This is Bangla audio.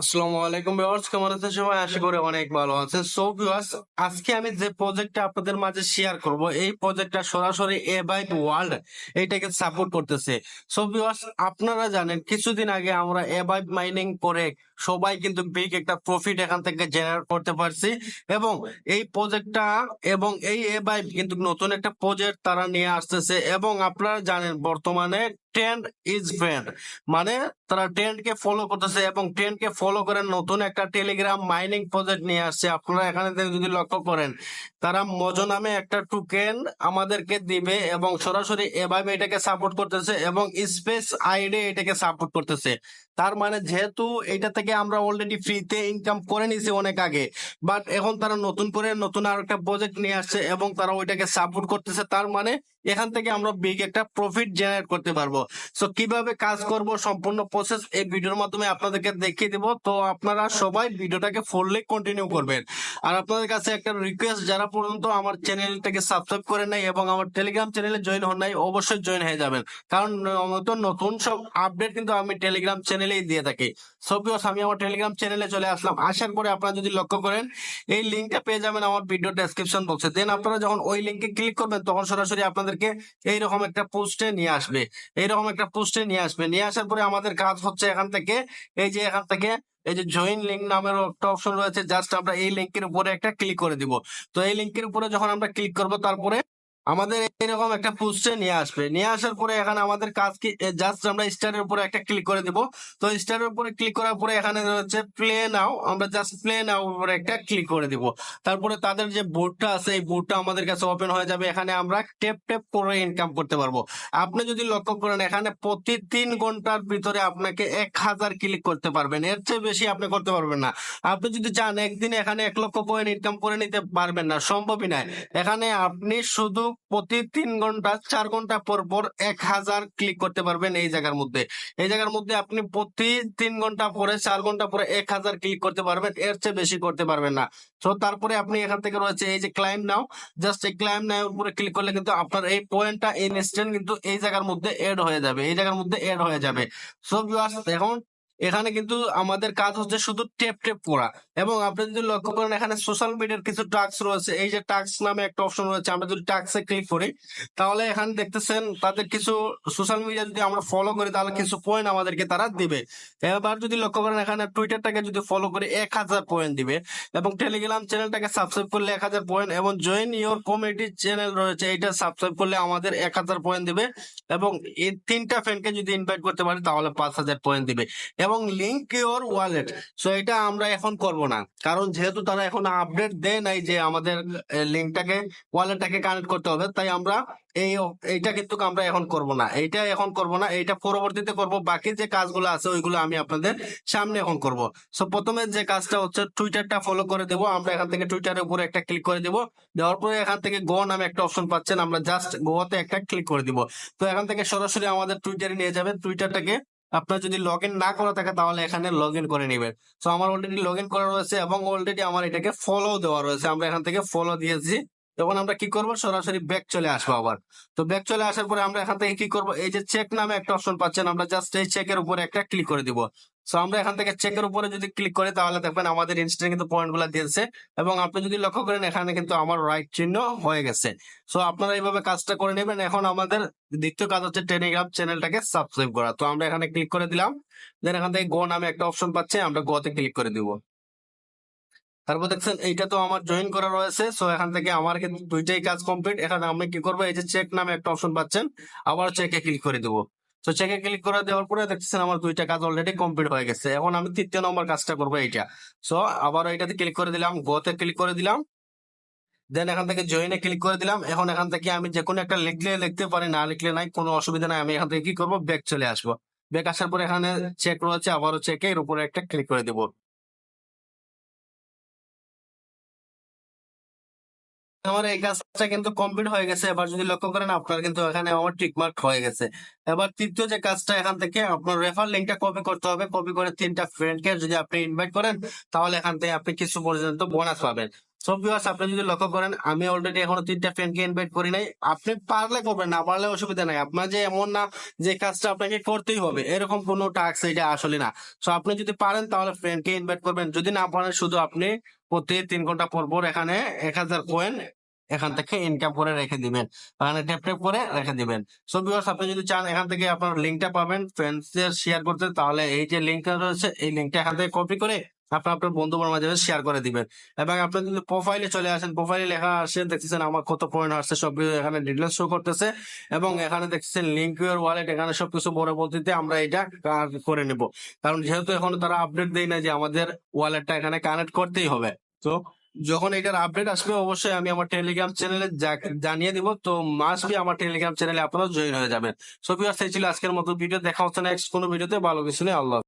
আসসালামু আলাইকুম ভিউয়ার্স কেমন আছেন সবাই? আশা করি অনেক ভালো আছেন। সো ভিউয়ার্স আজকে আমি যে প্রজেক্টটা আপনাদের মাঝে শেয়ার করব, এই প্রজেক্টটা সরাসরি এ বাইট ওয়ার্ল্ড এইটাকে সাপোর্ট করতেছে। সো ভিউয়ার্স আপনারা জানেন, কিছুদিন আগে আমরা এ বাইট মাইনিং করে সবাই কিন্তু বিগ একটা প্রফিট এখান থেকে জেনারেট করতে পারছি এবং এই প্রজেক্টটা এবং এই এ বাইট কিন্তু নতুন একটা প্রজেক্ট তারা নিয়ে আসতেছে এবং আপনারা জানেন, বর্তমানে ট্রেন্ড ইজ ফ্রেন্ড মানে তারা ট্রেন্ড কে ফলো করতেছে এবং ট্রেন্ড কে ফলো করে নতুন একটা টেলিগ্রাম মাইনিং প্রজেক্ট নিয়ে আসছে। আপনারা এখানে যদি লক্ষ্য করেন, তারা মজো নামে একটা টোকেন আমাদেরকে দিবে এবং সরাসরি এভাবে এটাকে সাপোর্ট করতেছে এবং স্পেস আইডে এটাকে সাপোর্ট করতেছে। তার মানে যেহেতু এটা থেকে আমরা অলরেডি ফ্রিতে ইনকাম করে নিছি অনেক আগে বাট এখন তারা নতুন করে নতুন আর একটা প্রজেক্ট নিয়ে আসছে এবং তারা ওইটাকে সাপোর্ট করতেছে। তার মানে এখান থেকে আমরা বিগ একটা প্রফিট জেনারেট করতে পারব। সো কীভাবে কাজ করব সম্পূর্ণ প্রসেস এই ভিডিওর মাধ্যমে আপনাদেরকে দেখিয়ে দিব। তো আপনারা সবাই ভিডিওটাকে ফুললি কন্টিনিউ করবেন। আর আপনাদের কাছে একটা রিকোয়েস্ট যারা পর্যন্ত আমার চ্যানেলটাকে সাবস্ক্রাইব করে নাই এবং আমার টেলিগ্রাম চ্যানেলে জয়েন হন নাই অবশ্যই জয়েন হয়ে যাবেন। কারণ নতুন নতুন সব আপডেট কিন্তু আমি টেলিগ্রাম চ্যানেলেই দিয়ে থাকি। সো ভিউয়ার্স, আমি আমার টেলিগ্রাম চ্যানেলে চলে আসলাম। আসার পরে আপনারা যদি লক্ষ্য করেন এই লিঙ্কটা পেয়ে যাবেন আমার ভিডিও ডেসক্রিপশন বক্সে দেন আপনারা যখন ওই লিঙ্কে ক্লিক করবেন তখন সরাসরি আপনাদেরকে এইরকম একটা পোস্টে নিয়ে আসবে। এইরকম একটা পোস্টে নিয়ে আসবে। নিয়ে আসার পরে আমাদের কাজ হচ্ছে এখান থেকে, এই যে এখান থেকে, এই যে জয়েন লিঙ্ক নামের একটা অপশন রয়েছে। জাস্ট আমরা এই লিঙ্কের উপরে একটা ক্লিক করে দিব। তো এই লিঙ্কের উপরে যখন আমরা ক্লিক করব, তারপরে আমাদের এরকম একটা পোস্টে নিয়ে আসবে। নিয়ে আসার পরে এখানে আমাদের কাজ কি? জাস্ট আমরা স্টারের উপরে একটা ক্লিক করে দিব। তো স্টারের উপরে ক্লিক করার পরে এখানে হচ্ছে প্লে নাও আমরা জাস্ট প্লে নাও উপরে একটা ক্লিক করে দিব। তারপরে তাদের যে বোর্ডটা আছে, এই বোর্ডটা আমাদের কাছে ওপেন হয়ে যাবে। এখানে আমরা টেপ টেপ করে ইনকাম করতে পারব। আপনি যদি লক্ষ্য করেন, এখানে প্রতি তিন ঘণ্টার ভিতরে আপনাকে এক হাজার ক্লিক করতে পারবেন। এর চেয়ে বেশি আপনি করতে পারবেন না। আপনি যদি চান, একদিনে এখানে এক লক্ষ পয়েন্ট ইনকাম করে নিতে পারবেন না। সম্ভবই নয় এখানে আপনি শুধু প্রতি তিন ঘণ্টা, চার ঘণ্টা পর পর এক হাজার ক্লিক করতে পারবেন এই জায়গার মধ্যে। এই জায়গার মধ্যে আপনি প্রতি তিন ঘণ্টা পরে, চার ঘণ্টা পরে এক হাজার ক্লিক করতে পারবেন, এর চেয়ে বেশি করতে পারবেন না। তো তারপরে আপনি এখান থেকে রয়েছে এই যে ক্লাইম নাও জাস্ট এই ক্লাইম নাও উপরে ক্লিক করলে কিন্তু আপনার এই পয়েন্টটা ইনস্ট্যান্ট কিন্তু এই জায়গার মধ্যে এড হয়ে যাবে, এই জায়গার মধ্যে এড হয়ে যাবে। সো ভিউয়ার্স এখন এখানে কিন্তু আমাদের কাজ হচ্ছে শুধু টেপ টেপ করা। এবং আপনি যদি লক্ষ্য করেন, এখানে সোশ্যাল মিডিয়ার কিছু টাস্ক রয়েছে। এই যে টাস্ক নামে একটা অপশন রয়েছে, আমরা যদি টাস্কে ক্লিক করি, তাহলে এখানে দেখতেছেন তাদের কিছু সোশ্যাল মিডিয়া যদি আমরা ফলো করি, তাহলে কিছু পয়েন্ট আমাদেরকে তারা দিবে। এবার যদি লক্ষ্য করেন, এখানে টুইটারটাকে যদি ফলো করি, এক হাজার পয়েন্ট দিবে। এবং টেলিগ্রাম চ্যানেলটাকে সাবস্ক্রাইব করলে এক হাজার পয়েন্ট এবং জয়েন ইওর কমিটি চ্যানেল রয়েছে এটা সাবস্ক্রাইব করলে আমাদের এক হাজার পয়েন্ট দিবে। এবং এই তিনটা ফ্রেন্ডকে যদি ইনভাইট করতে পারি, তাহলে পাঁচ হাজার পয়েন্ট দিবে। এবং লিঙ্ক ইওর ওয়ালেট সো এটা আমরা এখন করব না। কারণ যেহেতু তারা এখন আপডেট দেয় নাই যে আমাদের লিঙ্কটাকে ওয়ালেটটাকে কানেক্ট করতে হবে, তাই আমরা এই, এইটা কিন্তু আমরা এখন করব না। এইটা এখন করব না, এইটা পরবর্তীতে করব। বাকি যে কাজগুলো আছে, ওইগুলো আমি আপনাদের সামনে এখন করব। সো প্রথমে যে কাজটা হচ্ছে টুইটারটা ফলো করে দেব। আমরা এখান থেকে টুইটারের উপরে একটা ক্লিক করে দেব। দেওয়ার পরে এখান থেকে গো নামে একটা অপশন পাচ্ছেন। আমরা জাস্ট গোতে একটা ক্লিক করে দিব। তো এখান থেকে সরাসরি আমাদের টুইটারে নিয়ে যাবেন। টুইটারটাকে আপনার যদি লগ না করা থাকে, তাহলে এখানে লগ করে নেবেন। তো আমার অলরেডি লগ ইন করা রয়েছে এবং অলরেডি আমার এটাকে ফলো দেওয়া রয়েছে। আমরা এখান থেকে ফলো দিয়েছি। তখন আমরা কি করব? সরাসরি ব্যাক চলে আসব আবার। তো ব্যাক চলে আসার পরে আমরা এখান থেকে কি করব? এই যে চেক নামে একটা অপশন পাচ্ছেন। আমরা জাস্ট এই চেকের উপরে একটা ক্লিক করে দিব। সো আমরা এখান থেকে চেকের উপরে যদি ক্লিক করি, তাহলে দেখবেন আমাদের ইনস্ট্যান্ট কিন্তু পয়েন্টগুলা দিয়েছে এবং আপনি যদি লক্ষ্য করেন, এখানে কিন্তু আমার রাইট চিহ্ন হয়ে গেছে। সো আপনারা এইভাবে কাজটা করে নেবেন। এখন আমাদের দ্বিতীয় কাজ হচ্ছে টেলিগ্রাম চ্যানেলটাকে সাবস্ক্রাইব করা। তো আমরা এখানে ক্লিক করে দিলাম। দেন এখান থেকে গো নামে একটা অপশন পাচ্ছে, আমরা গোতে ক্লিক করে দিব। তারপর দেখছেন, এইটা তো আমার জয়েন করা রয়েছে। সো এখান থেকে আমার কিন্তু দুইটাই কাজ কমপ্লিট এখানে আমি কি করব? এই যে চেক নামে একটা অপশন পাচ্ছেন, আবার চেকে ক্লিক করে দেবো। তো চেকে ক্লিক করে দেওয়ার পরে দেখতেছেন আমার দুইটা কাজ অলরেডি কমপ্লিট হয়ে গেছে। এখন আমি তৃতীয় নম্বর কাজটা করব এইটা। সো আবার এটাতে ক্লিক করে দিলাম গোতে ক্লিক করে দিলাম। দেন এখান থেকে জয়েনে ক্লিক করে দিলাম। এখন এখান থেকে আমি যে কোনো একটা লিখলে লিখতে পারি, না লিখলে নাই, কোনো অসুবিধা নাই। আমি এখান থেকে কি করব? ব্যাক চলে আসব। ব্যাক আসার পর এখানে চেক রয়েছে, আবারও চেকে এর উপরে একটা ক্লিক করে দেবো। আমার এই কাজটা কিন্তু কমপ্লিট হয়ে গেছে। এবার যদি লক্ষ্য করেন, আপনার কিন্তু এখানে আমার টিক মার্ক হয়ে গেছে। এবার তৃতীয় যে কাজটা এখান থেকে, আপনার রেফার লিঙ্কটা কপি করতে হবে। কপি করে তিনটা ফ্রেন্ডকে যদি আপনি ইনভাইট করেন, তাহলে এখান থেকে আপনি কিছু পর্যন্ত বোনাস পাবেন। সব ভিউয়ার্স আপনি যদি লক্ষ্য করেন, আমি অলরেডি এখনও তিনটা ফ্রেন্ডকে ইনভাইট করি নাই। আপনি পারলে করবেন, না পারলে অসুবিধা নাই। আপনার যে এমন না যে কাজটা আপনাকে করতেই হবে, এরকম কোনো টাস্ক এটা আসলে না। সো আপনি যদি পারেন, তাহলে ফ্রেন্ডকে ইনভাইট করবেন। যদি না পারেন, শুধু আপনি প্রতি তিন ঘণ্টা পর পর এখানে এক হাজার কয়েন এখান থেকে ইনকাম করে রেখে দিবেন। এখানে ট্যাপ ট্যাপ করে রেখে দিবেন। সো ভিউয়ার্স আপনি যদি চান এখান থেকে আপনার লিঙ্কটা পাবেন ফ্রেন্ডসদের শেয়ার করতে, তাহলে এই যে লিঙ্কটা রয়েছে, এই লিঙ্কটা এখান থেকে কপি করে আপনি আপনার বন্ধু বান্ধব মাঝে শেয়ার করে দিবেন। এবং আপনি যদি প্রোফাইলে চলে আসেন প্রোফাইলে লেখা আসে দেখতেছেন আমার কত পয়েন্ট আসছে, সব এখানে ডিটেলস শো করতেছে এবং এখানে দেখতেছেন লিঙ্ক ইউর ওয়ালেট এখানে সবকিছু পদ্ধতিতে আমরা এটা করে নিব। কারণ যেহেতু এখন তারা আপডেট দেয় না যে আমাদের ওয়ালেটটা এখানে কানেক্ট করতেই হবে। তো যখন এটার আপডেট আসবে, অবশ্যই আমি আমার টেলিগ্রাম চ্যানেলে জানিয়ে দিব। তো মাস্ট বি আমার টেলিগ্রাম চ্যানেলে আপনারা জয়েন হয়ে যাবেন। সো এই ছিল আজকের মতো ভিডিও দেখা হচ্ছে নেক্সট কোনো ভিডিওতে ভালো কিছু নেই। আল্লাহ।